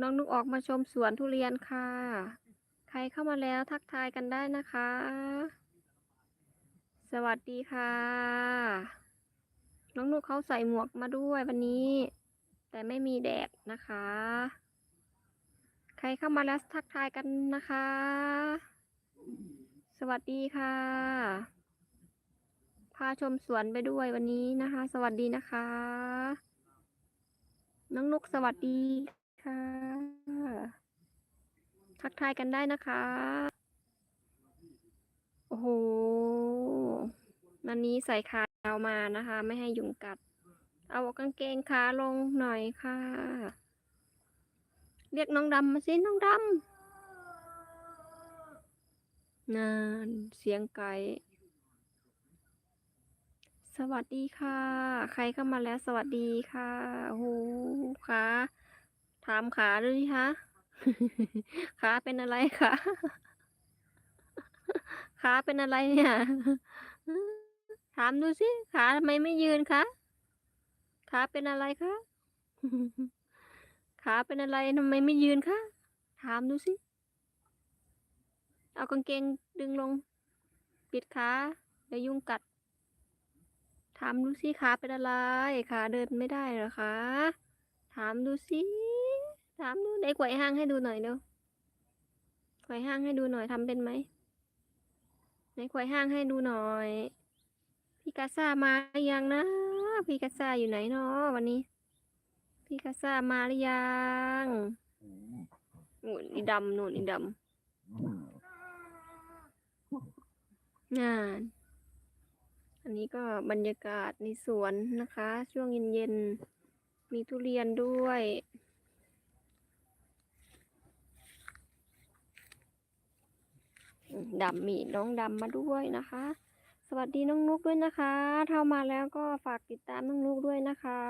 น้องนุกออกมาชมสวนทุเรียนค่ะ ใครเข้ามาแล้วทักทายกันได้นะคะ สวัสดีค่ะ น้องนุกเขาใส่หมวกมาด้วยวันนี้ แต่ไม่มีแดดนะคะ ใครเข้ามาแล้วทักทายกันนะคะ สวัสดีค่ะ ชมสวนไปด้วยวันนี้นะคะ สวัสดีนะคะ น้องนุกสวัสดีค่ะ ทักทายกันได้นะคะ โอ้โหวันนี้ใส่ขายาวมานะคะ ไม่ให้ยุงกัด เอากางเกงขาลงหน่อยค่ะ เรียกน้องดำมาสิน้องดำนานเสียงไก่ สวัสดีค่ะ ใครเข้ามาแล้วสวัสดีค่ะโอ้โหขาถามขาด้วยดิคะขาเป็นอะไรคะขาเป็นอะไรเนี่ยถามดูสิขาทำไมไม่ยืนคะขาเป็นอะไรคะขาเป็นอะไรทำไมไม่ยืนคะถามดูสิเอากางเกงดึงลง ปิดขาเดี๋ยวยุงกัด ถามดูสิขาเป็นอะไรขาเดินไม่ได้เหรอคะถามดูสิถามดูไหนไขว่ห้างให้ดูหน่อยเร็วไขว่ห้างให้ดูหน่อยทำเป็นไหมไหนไขว่ห้างให้ดูหน่อยพี่กาซ่ามาหรือยังนะพี่กาซ่าอยู่ไหนเนาะวันนี้ พี่กาซ่ามาหรือยังโน่นอีดำโน่นอีดำงานอั นี้ก็บรรยากาศในสวนนะคะ ช่วงเย็นๆ มีทุเรียนด้วย ดำมีน้องดำมาด้วยนะคะ สวัสดีน้องนุกด้วยนะคะ เข้ามาแล้วก็ฝากติดตามน้องนุกด้วยนะคะ